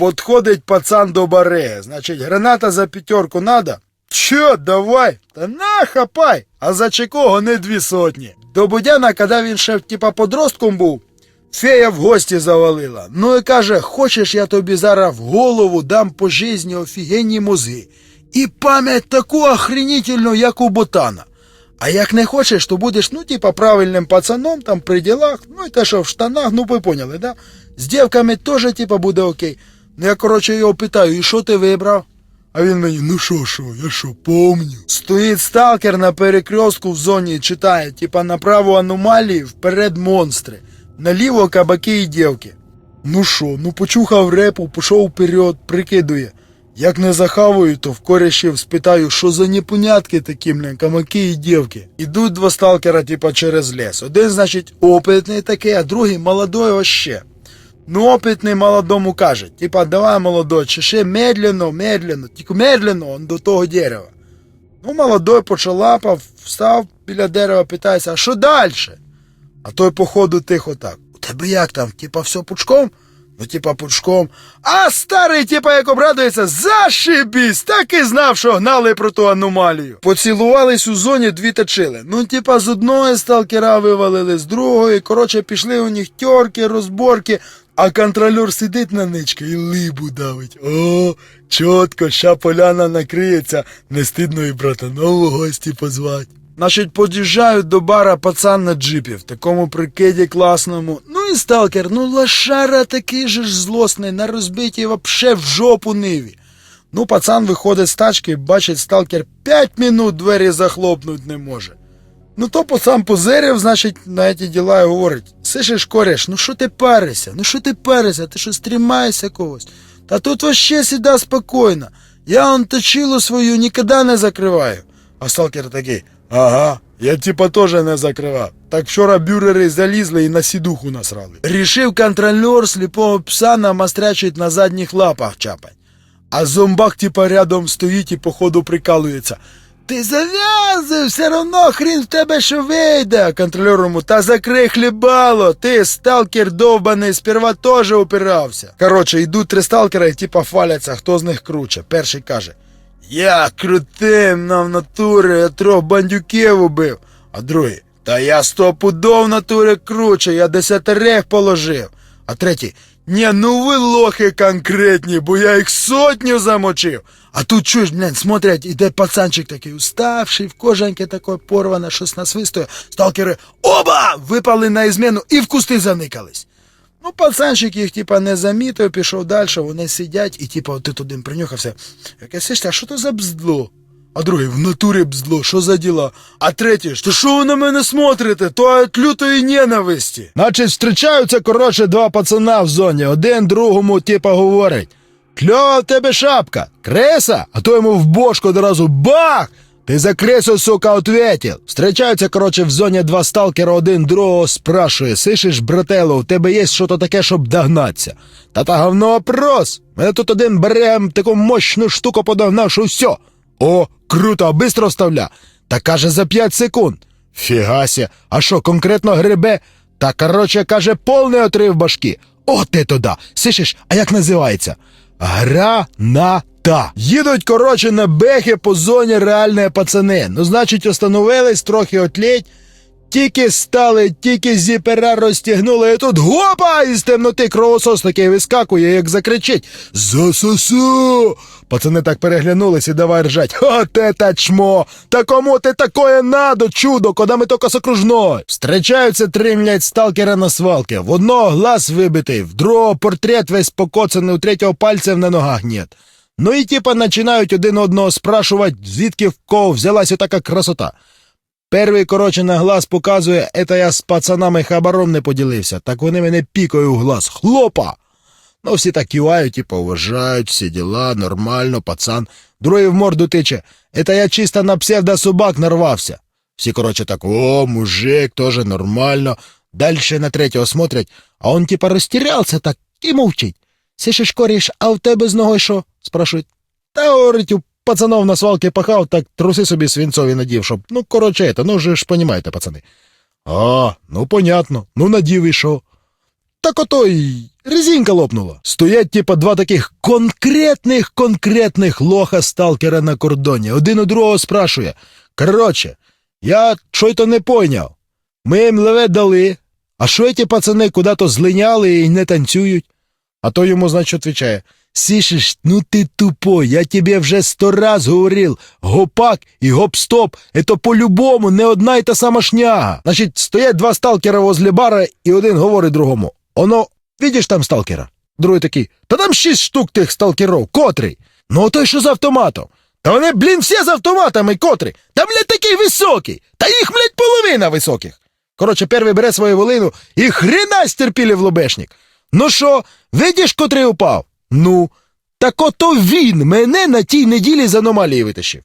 Подходить пацан до баре. Значить, граната за п'ятерку надо? Що, давай? Та на, хапай. А за чекого не дві сотні. До Будяна, коли він ще типа подростком був, фея в гості завалила. Ну і каже, хочеш я тобі зараз в голову дам по житті офігенні мозги. І пам'ять таку охренительну, як у ботана. А як не хочеш, то будеш, ну, типа, правильним пацаном, там при ділах, ну і те, що в штанах, ну ви поняли, да? З дівками теж, типа, буде окей. Ну я, коротше, його питаю, і що ти вибрав? А він мені, ну що, що, я що, помню. Стоїть сталкер на перекрестку в зоні і читає, типа, направо аномалії, вперед монстри, наліво кабаки і дівки. Ну що, ну почухав репу, пішов вперед, прикидує. Як не захаваю, то в корішів спитаю, що за непонятки такі, блін, камаки і дівки. Ідуть два сталкера, типа, через ліс. Один, значить, опитний такий, а другий молодой вообще. Ну, опитний молодому каже, типа, давай, молодой, чеши медленно, медленно, тільки медленно до того дерева. Ну, молодой почалапав, встав біля дерева, питається, а що далі? А той, походу, тихо так. У тебе як там? Типа все пучком? Ну, типа пучком. А старий, типа, як обрадується, зашибісь! Так і знав, що гнали про ту аномалію. Поцілувались у зоні, дві точили. Ну, типа, з одної сталкера вивалили, з другої. Коротше, пішли у них тьорки, розборки, а контролер сидить на нички і либу давить. О, чітко, ща поляна накриється, не стидно і братанову гості позвать. Значить, під'їжджають до бара пацан на джипі, в такому прикиді класному. Ну і сталкер, ну лошара такий же ж злосний, на розбитій вообще в жопу ниві. Ну, пацан виходить з тачки, бачить сталкер п'ять минут двері захлопнуть не може. Ну то пацан позирив, значить, на ці діла і говорить: Сишиш кореш, ну що ти паришся? Ну що ти паришся? Ти що стрімаєшся когось? Та тут вообще сіда спокійно. Я он точилу свою ніколи не закриваю. А сталкер такий, ага, я типа теж не закривав. Так вчора бюрери залізли і на сідуху насрали. Рішив контролер сліпого пса намастрячить на задніх лапах чапать. А зомбак типа рядом стоїть і походу прикалується. Ти зав'язуй, все одно хрін в тебе що вийде. Контролер йому, та закрий хлібало, ти сталкер довбаний, сперва теж упирався. Коротше, йдуть три сталкера і типа фаляться, хто з них круче. Перший каже: Я крутим на в натурі, я трьох бандюків убив. А другий, та я стопудов в натурі круче, я десятерих положив. А третій, ні, ну ви лохи конкретні, бо я їх сотню замочив. А тут чуєш, блін, смотрять, іде пацанчик такий уставший, в кожанці такой порване, щось насвистує. Сталкери оба випали на ізмену і в кусти заникались. Ну, пацанчик їх, типа, не замітив, пішов далі, вони сидять, і типа, тут один принюхався. Яке сиште, а що то за бздло? А другий в натурі бздло, що за діла? А третій, що що ви на мене смотрите? То від лютої ненависті. Значить, зустрічаються, коротше, два пацана в зоні. Один другому, типа, говорить. Кльова в тебе шапка, креса, а то йому в бошку одразу бах! Ти за кресу, сука, ответил. Встречаються, короче, в зоні два сталкера, один другого спрашує, сишиш, брателло, у тебе є що-то таке, щоб догнатися? Та та говно вопрос. Мене тут один берем таку мощну штуку подогнав, що все. О, круто, бистро вставля. Та каже за 5 секунд. Фігася, а що, конкретно грибе? Та, короче, каже, повний отрив башки. О, ти туди. Сишиш, а як називається? Граната. Їдуть, коротше, на бехи по зоні реальні пацани. Ну, значить, остановились, трохи отлеть. Тільки стали, тільки зіпера розтягнули, і тут гопа! Із темноти кровосос такий вискакує, як закричить Засосу! Пацани так переглянулись і давай ржать. От это чмо! Та кому ти такое надо, чудо, коли ми тільки з? Встречаються три, млять, сталкера на свалки. В одного глаз вибитий, в другого портрет весь покоцаний, у третього пальців на ногах нет. Ну і типа починають один одного спрашувати, звідки в кого взялась така красота. Перший, короче, на глаз показує, это я з пацанами хабаром не поділився, так вони мене пікають у глаз. Хлопа! Ну, всі так кивають, типа, уважають, всі діла, нормально, пацан. Другий в морду тиче. Это я чисто на псевдособак нарвався. Всі, короче, так, о, мужик, тоже нормально. Дальше на третього смотрять, а он типа розтірявся так і мовчить. Сишиш коріш, а в тебе з ногою що? спрашують. Та говорить, у пацанов на свалки пахав, так труси собі свинцові надів, щоб. Ну, короче, ну же ж понімаєте, пацани. А, ну понятно. Ну надів і що? так ото й резинка лопнула. Стоять, типа, два таких конкретних конкретних лоха сталкера на кордоні. Один у другого спрашує. Короче, я чой-то не поняв. Ми їм леве дали, а що ті пацани куди-то злиняли і не танцюють? А то йому, значить, відповідає. Сішиш, ну ти тупой, я тебе вже сто раз говорил. Гопак і гоп-стоп – это по-любому не одна й та сама шняга. Значить, стоять два сталкера возле бара, і один говорить другому. Оно, видиш там сталкера? Другий такий, та там шість штук тих сталкеров, котрий? Ну, той, що з автоматом. Та вони, блін, всі з автоматами, котрий. Та, блядь, такий високий. Та їх, блядь, половина високих. Коротше, перший бере свою волину і хрена стерпілі в лобешник. Ну що, видиш, котрий упав? Ну, так ото він мене на тій неділі з аномалії витащив.